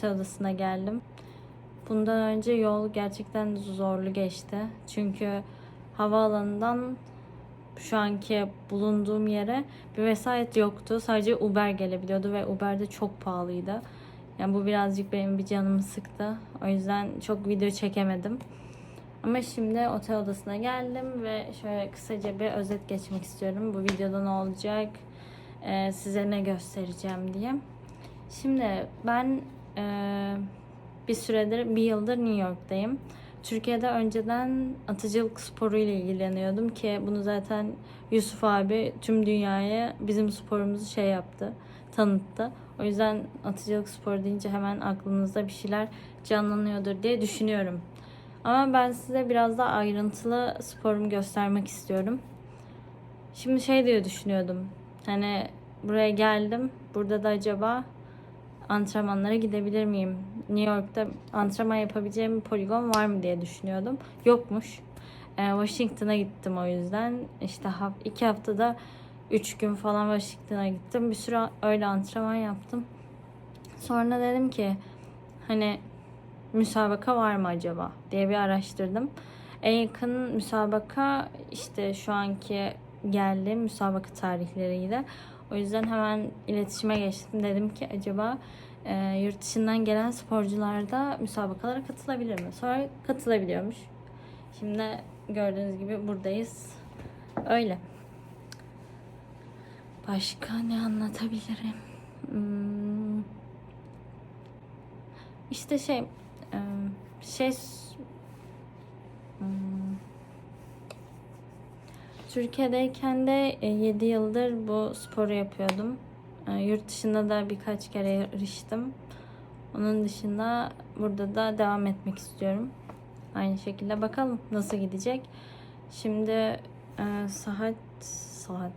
e, otel odasına geldim. Bundan önce yol gerçekten zorlu geçti. Çünkü havaalanından şu anki bulunduğum yere bir vesayet yoktu. Sadece Uber gelebiliyordu ve Uber de çok pahalıydı. Yani bu birazcık benim bir canımı sıktı. O yüzden çok video çekemedim. Ama şimdi otel odasına geldim ve şöyle kısaca bir özet geçmek istiyorum. Bu videoda ne olacak, size ne göstereceğim diye. Şimdi ben e, bir süredir, bir yıldır New York'tayım. Türkiye'de önceden atıcılık sporu ile ilgileniyordum ki bunu zaten Yusuf abi tüm dünyaya bizim sporumuzu şey yaptı, tanıttı. O yüzden atıcılık sporu deyince hemen aklınızda bir şeyler canlanıyordur diye düşünüyorum. Ama ben size biraz daha ayrıntılı sporumu göstermek istiyorum. Şimdi şey diye düşünüyordum. Hani buraya geldim. Burada da acaba antrenmanlara gidebilir miyim? New York'ta antrenman yapabileceğim bir poligon var mı diye düşünüyordum. Yokmuş. Ee, Washington'a gittim o yüzden. İşte iki haftada üç gün falan Washington'a gittim. Bir süre öyle antrenman yaptım. Sonra dedim ki hani müsabaka var mı acaba diye bir araştırdım. En yakın müsabaka işte şu anki geldi müsabaka tarihleriydi. O yüzden hemen iletişime geçtim. Dedim ki acaba e, yurt dışından gelen sporcular da müsabakalara katılabilir mi? Sonra katılabiliyormuş. Şimdi gördüğünüz gibi buradayız. Öyle. Başka ne anlatabilirim? Hmm. İşte şey e, şey hmm. Türkiye'deyken de 7 yıldır bu sporu yapıyordum. E, Yurt dışında da birkaç kere yarıştım. Onun dışında burada da devam etmek istiyorum. Aynı şekilde bakalım nasıl gidecek. Şimdi e, saat saat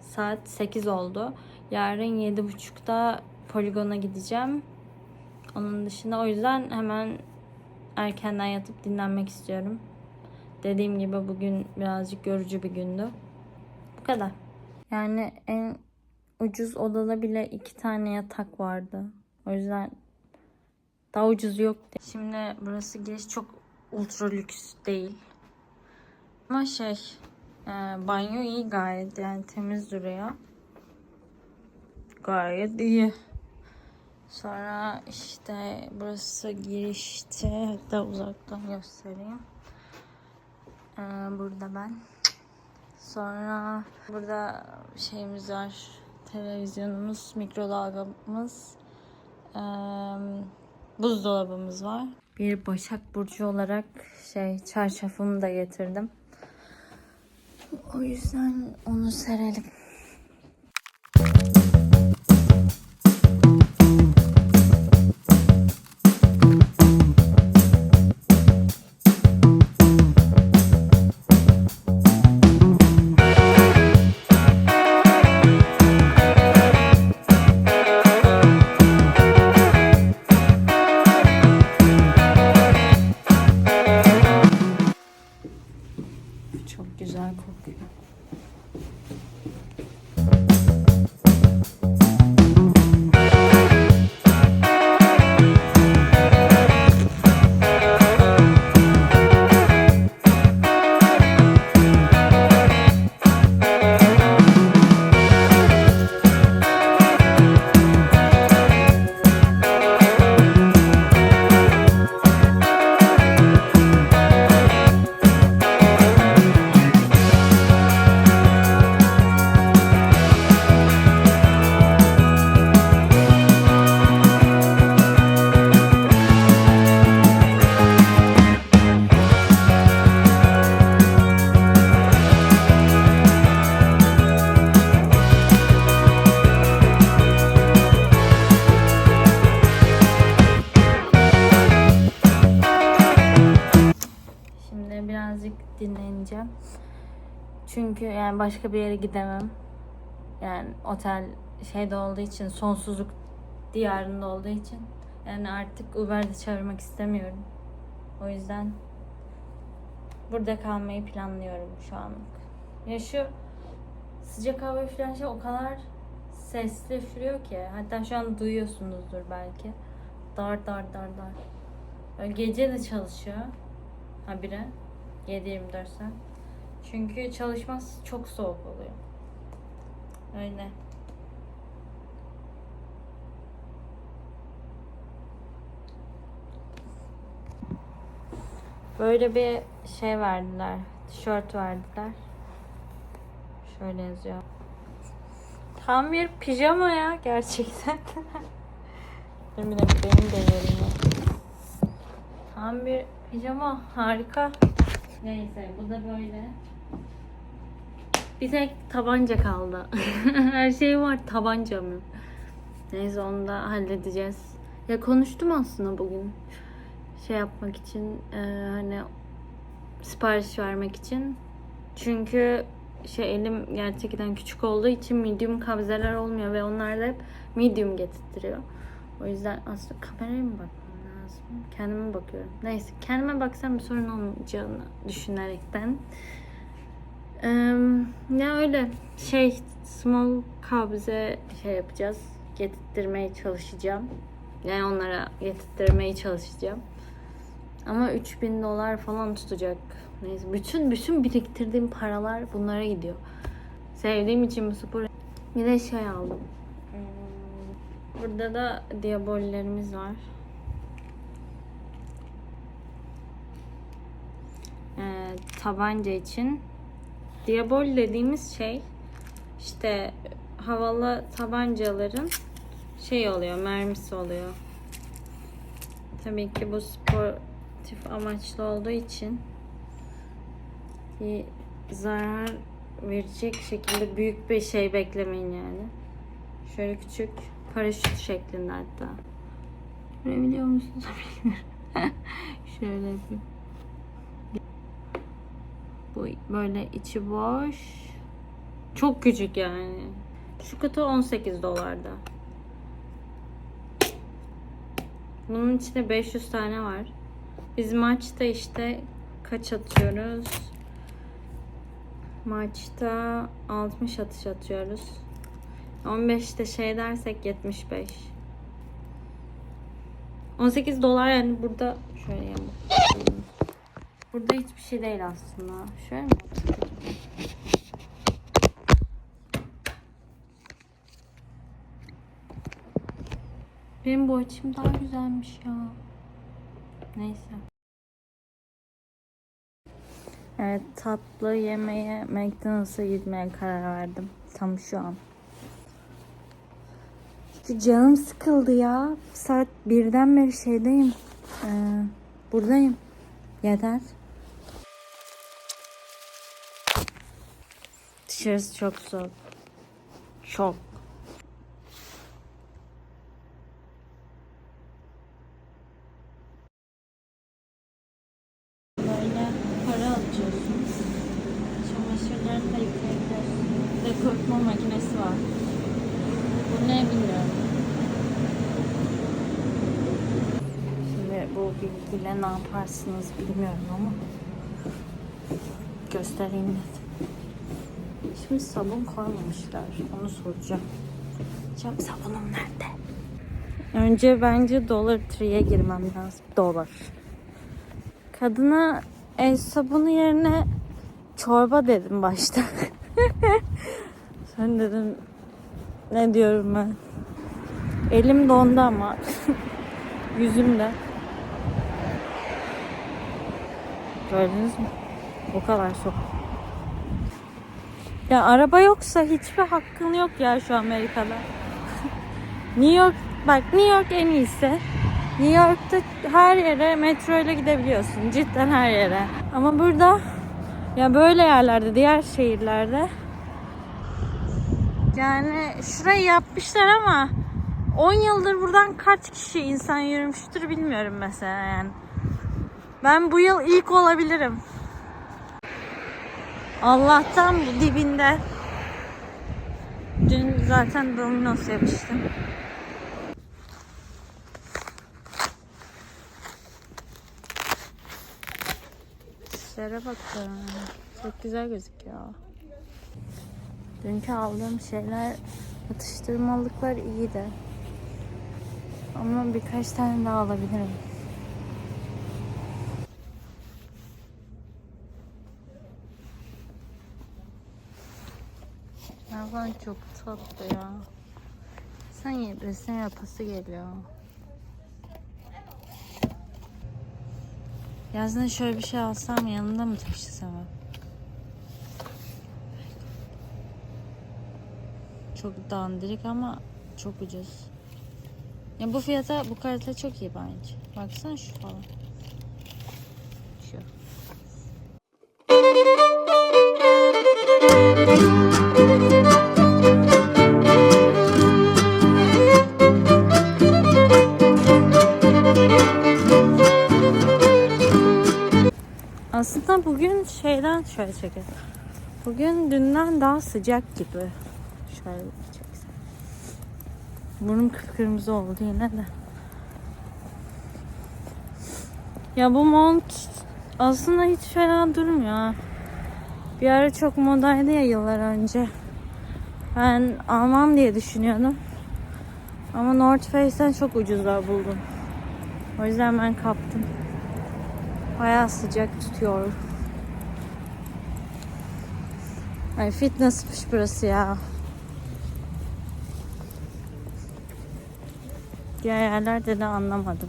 saat 8 oldu. Yarın 7.30'da poligona gideceğim. Onun dışında o yüzden hemen erkenden yatıp dinlenmek istiyorum. Dediğim gibi bugün birazcık yorucu bir gündü. Bu kadar. Yani en ucuz odada bile iki tane yatak vardı. O yüzden daha ucuz yok. Şimdi burası giriş çok ultra lüks değil. Ama şey e, banyo iyi gayet yani temiz duruyor. Gayet iyi. Sonra işte burası girişte hatta uzaktan göstereyim. Ee, burada ben. Sonra burada şeyimiz var. Televizyonumuz, mikrodalgamız, ee, buzdolabımız var. Bir Başak Burcu olarak şey çarşafımı da getirdim. O yüzden onu serelim. Birazcık dinleneceğim. Çünkü yani başka bir yere gidemem. Yani otel şeyde olduğu için sonsuzluk diyarında olduğu için yani artık Uber'de çağırmak istemiyorum. O yüzden burada kalmayı planlıyorum şu anlık. Ya şu sıcak hava falan şey o kadar sesli üflüyor ki. Hatta şu an duyuyorsunuzdur belki. Dar dar dar dar. Böyle gece de çalışıyor. Habire. 7-24 saat. Çünkü çalışmaz çok soğuk oluyor. Öyle. Böyle bir şey verdiler. Tişört verdiler. Şöyle yazıyor. Tam bir pijama ya gerçekten. Dakika benim de yerim. Tam bir pijama harika. Neyse bu da böyle. Bir tek tabanca kaldı. Her şey var tabancam yok. Neyse onu da halledeceğiz. Ya konuştum aslında bugün. Şey yapmak için e, hani sipariş vermek için. Çünkü şey elim gerçekten küçük olduğu için medium kabzeler olmuyor ve onlar da hep medium getirtiyor. O yüzden aslında kameraya mı bakmam Kendime bakıyorum. Neyse kendime baksam bir sorun olmayacağını düşünerekten. Eee, ya öyle şey small kabze şey yapacağız. Getirtmeye çalışacağım. Yani onlara getirtmeye çalışacağım. Ama 3000 dolar falan tutacak. Neyse bütün bütün biriktirdiğim paralar bunlara gidiyor. Sevdiğim için bu spor. Bir de şey aldım. Hmm, Burada da diabollerimiz var. Ee, tabanca için. Diabol dediğimiz şey işte havalı tabancaların şey oluyor, mermisi oluyor. Tabii ki bu sportif amaçlı olduğu için bir zarar verecek şekilde büyük bir şey beklemeyin yani. Şöyle küçük paraşüt şeklinde hatta. Görebiliyor musunuz? Şöyle yapayım. Bu böyle içi boş. Çok küçük yani. Şu kutu 18 dolarda. Bunun içinde 500 tane var. Biz maçta işte kaç atıyoruz? Maçta 60 atış atıyoruz. 15'te şey dersek 75. 18 dolar yani burada şöyle yapalım. Burada hiçbir şey değil aslında. Şöyle mi? Benim bu açım daha güzelmiş ya. Neyse. Evet tatlı yemeye McDonald's'a gitmeye karar verdim. Tam şu an. Çünkü canım sıkıldı ya. Saat birden beri şeydeyim. Ee, buradayım. Yeter. Dışarısı çok soğuk. Çok. Böyle para alıyorsun. Çamaşırlarını da yıkayabiliyorsun. Bir de kurutma makinesi var. Bu ne bilmiyorum. Şimdi bu bilgiyle ne yaparsınız bilmiyorum ama göstereyim dedim. Şimdi sabun koymamışlar. Onu soracağım. Diyeceğim sabunum nerede? Önce bence Dollar Tree'ye girmem lazım. Dolar. Kadına el sabunu yerine çorba dedim başta. Sen dedim ne diyorum ben. Elim dondu ama yüzüm de. Gördünüz mü? O kadar çok. Ya araba yoksa hiçbir hakkın yok ya şu Amerika'da. New York bak New York en iyisi. New York'ta her yere metro ile gidebiliyorsun. Cidden her yere. Ama burada ya böyle yerlerde diğer şehirlerde yani şurayı yapmışlar ama 10 yıldır buradan kaç kişi insan yürümüştür bilmiyorum mesela yani. Ben bu yıl ilk olabilirim. Allah'tan bu dibinde. Dün zaten Domino's yemiştim. Şere bakın. Çok güzel gözüküyor. Dünkü aldığım şeyler Atıştırmalıklar iyi de. Ama birkaç tane daha alabilirim. Hayvan çok tatlı ya. Sen ye, resim yapası geliyor. Yazın şöyle bir şey alsam yanında mı taşısam? Çok dandirik ama çok ucuz. Ya bu fiyata bu kalite çok iyi bence. Baksana şu falan. Şu. Şeyden şöyle çekelim. Bugün dünden daha sıcak gibi. Şöyle çeksem. Burnum kıpkırmızı oldu yine de. Ya bu mont aslında hiç fena durmuyor. Bir ara çok modaydı ya yıllar önce. Ben almam diye düşünüyordum. Ama North Face'ten çok ucuzlar buldum. O yüzden ben kaptım. Bayağı sıcak tutuyor. Ay fitnessmiş burası ya. Diğer yerlerde de anlamadım.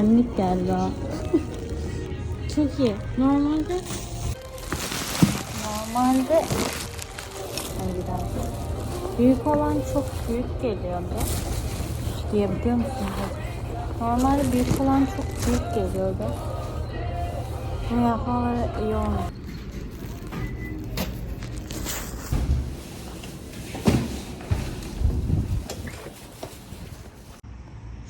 Benlik geldi ha. Çok iyi. Normalde Normalde Ay bir. Büyük olan çok büyük geliyordu. Diyebiliyor musunuz? Normalde büyük olan çok büyük geliyordu. Bunu yapmaları iyi olmuş.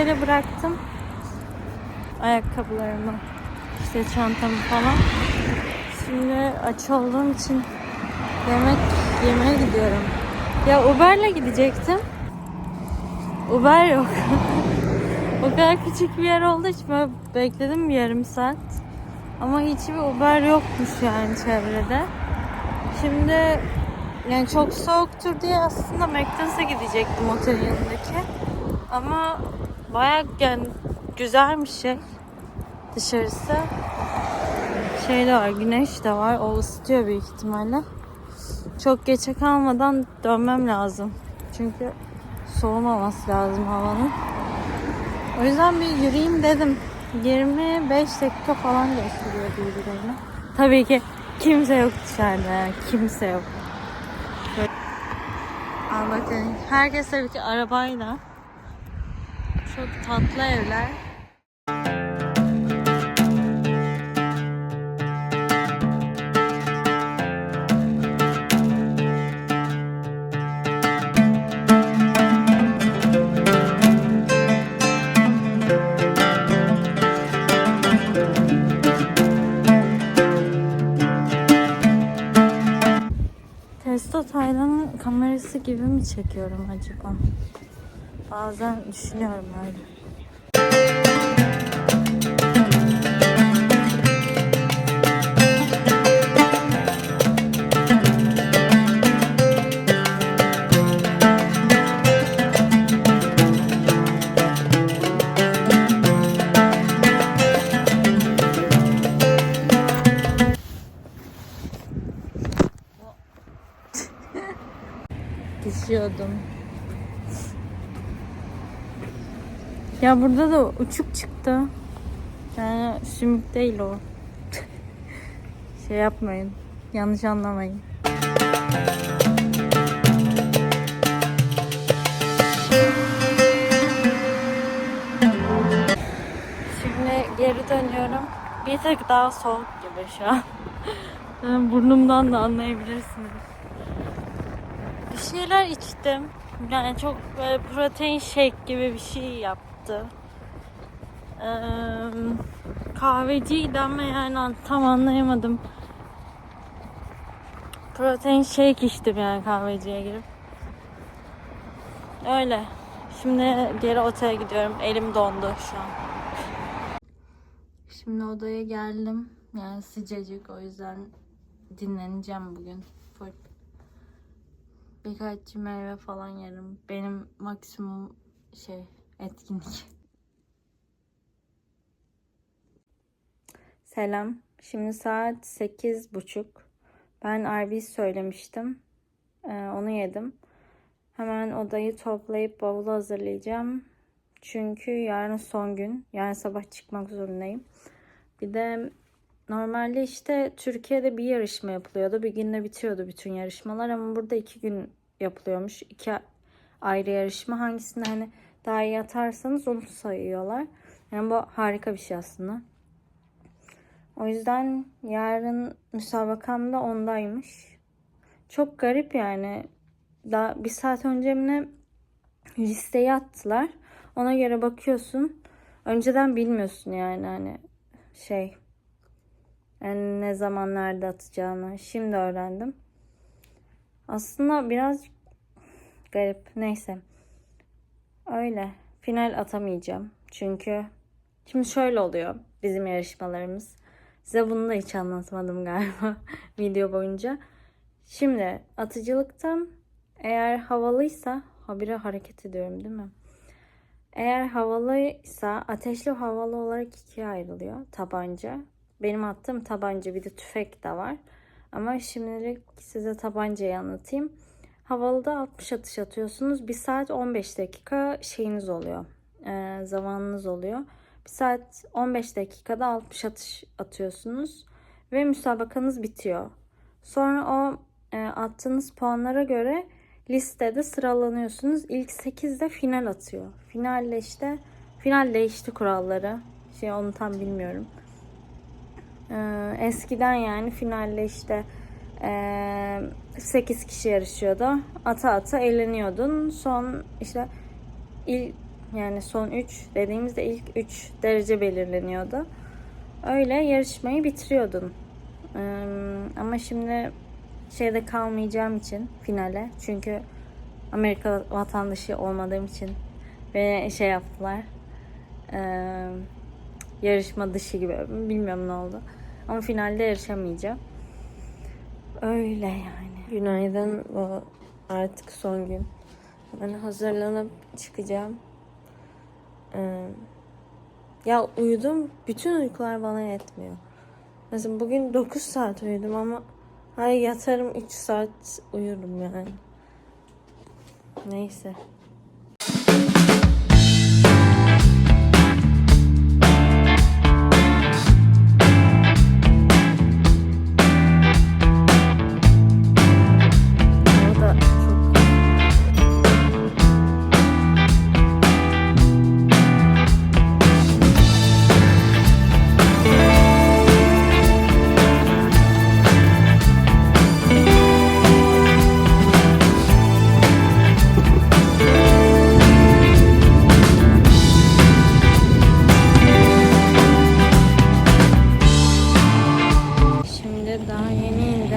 otele bıraktım. Ayakkabılarımı, işte çantamı falan. Şimdi aç olduğum için yemek yemeye gidiyorum. Ya Uber'le gidecektim. Uber yok. o kadar küçük bir yer olduğu için böyle bekledim bir yarım saat. Ama hiçbir Uber yokmuş yani çevrede. Şimdi yani çok soğuktur diye aslında McDonald's'a gidecektim otelin yanındaki. Ama bayağı yani güzelmiş şey dışarısı. Şey de var, güneş de var. O ısıtıyor büyük ihtimalle. Çok geçe kalmadan dönmem lazım. Çünkü soğumaması lazım havanın. O yüzden bir yürüyeyim dedim. 25 dakika falan gösteriyor birbirlerine. Tabii ki kimse yok dışarıda. Kimse yok. Böyle- Al bakın. Herkes tabii ki arabayla. Çok tatlı evler. Testo Taylan'ın kamerası gibi mi çekiyorum acaba? Bazen düşünüyorum öyle. Ya burada da uçuk çıktı. Yani sümük değil o. şey yapmayın. Yanlış anlamayın. Şimdi geri dönüyorum. Bir tek daha soğuk gibi şu an. Yani Burnumdan da anlayabilirsiniz. Bir şeyler içtim. Yani çok protein shake gibi bir şey yaptı. Ee, kahveciydi ama yani an- tam anlayamadım. Protein shake içtim yani kahveciye girip. Öyle. Şimdi geri otele gidiyorum. Elim dondu şu an. Şimdi odaya geldim. Yani sıcacık o yüzden dinleneceğim bugün. Full. Birkaç meyve falan yerim. Benim maksimum şey etkinlik. Selam. Şimdi saat sekiz buçuk. Ben Arby's söylemiştim. Ee, onu yedim. Hemen odayı toplayıp bavulu hazırlayacağım. Çünkü yarın son gün. Yarın sabah çıkmak zorundayım. Bir de normalde işte Türkiye'de bir yarışma yapılıyordu. Bir günde bitiyordu bütün yarışmalar ama burada iki gün yapılıyormuş. İki ayrı yarışma. Hangisinde hani iyi atarsanız onu sayıyorlar. Yani bu harika bir şey aslında. O yüzden yarın müsabakam da ondaymış. Çok garip yani. Daha bir saat önce mi listeyi attılar. Ona göre bakıyorsun. Önceden bilmiyorsun yani hani şey yani ne zaman nerede atacağını. Şimdi öğrendim. Aslında biraz garip. Neyse. Öyle. Final atamayacağım. Çünkü şimdi şöyle oluyor bizim yarışmalarımız. Size bunu da hiç anlatmadım galiba video boyunca. Şimdi atıcılıktan eğer havalıysa habire hareket ediyorum değil mi? Eğer havalıysa ateşli havalı olarak ikiye ayrılıyor tabanca. Benim attığım tabanca bir de tüfek de var. Ama şimdilik size tabancayı anlatayım. Havalıda 60 atış atıyorsunuz. 1 saat 15 dakika şeyiniz oluyor. Ee, zamanınız oluyor. 1 saat 15 dakikada 60 atış atıyorsunuz. Ve müsabakanız bitiyor. Sonra o e, attığınız puanlara göre listede sıralanıyorsunuz. İlk 8 de final atıyor. Finalle işte final değişti kuralları. Şey onu tam bilmiyorum. Ee, eskiden yani finalle işte 8 kişi yarışıyordu. Ata ata eğleniyordun. Son işte ilk yani son 3 dediğimizde ilk 3 derece belirleniyordu. Öyle yarışmayı bitiriyordun. Ee, ama şimdi şeyde kalmayacağım için finale. Çünkü Amerika vatandaşı olmadığım için ve şey yaptılar. Ee, yarışma dışı gibi. Bilmiyorum ne oldu. Ama finalde yarışamayacağım. Öyle yani. Günaydın. Bu artık son gün. Ben hazırlanıp çıkacağım. Ee, ya uyudum. Bütün uykular bana yetmiyor. Mesela bugün 9 saat uyudum ama hayır yatarım 3 saat uyurum yani. Neyse.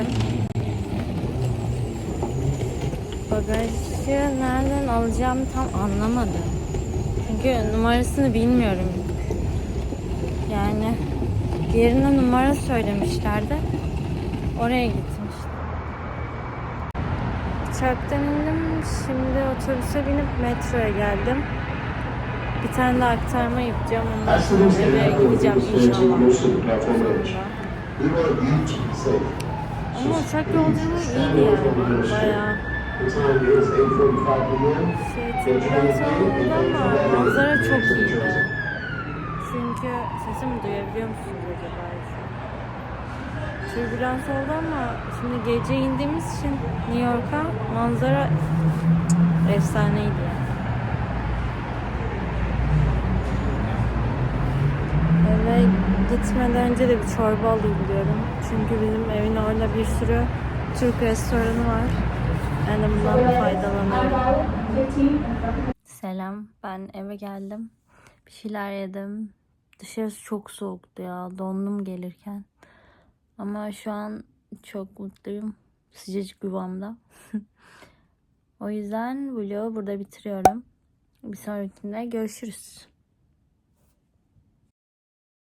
Geldim. Bagajı nereden alacağımı tam anlamadım. Çünkü numarasını bilmiyorum. Yani yerine numara söylemişlerdi. Oraya gittim işte. Uçaktan indim. Şimdi otobüse binip metroya geldim. Bir tane de aktarma yapacağım. Ondan sonra eve gideceğim inşallah. Ama uçak yolculuğu iyiydi yani. Bayağı The time is 8:45 p.m. türbülans olmadı ama manzara çok iyiydi. Çünkü sesimi duyabiliyor musunuz acaba? Türbülans oldu ama şimdi gece indiğimiz için New York'a manzara efsaneydi. yani. Eve gitmeden önce de bir çorba alayım diyorum. Çünkü bizim evin orada bir sürü Türk restoranı var. Ben de bundan faydalanıyorum. Selam, ben eve geldim. Bir şeyler yedim. Dışarısı çok soğuktu ya, dondum gelirken. Ama şu an çok mutluyum. Sıcacık yuvamda. o yüzden vlogu burada bitiriyorum. Bir sonrakinde görüşürüz.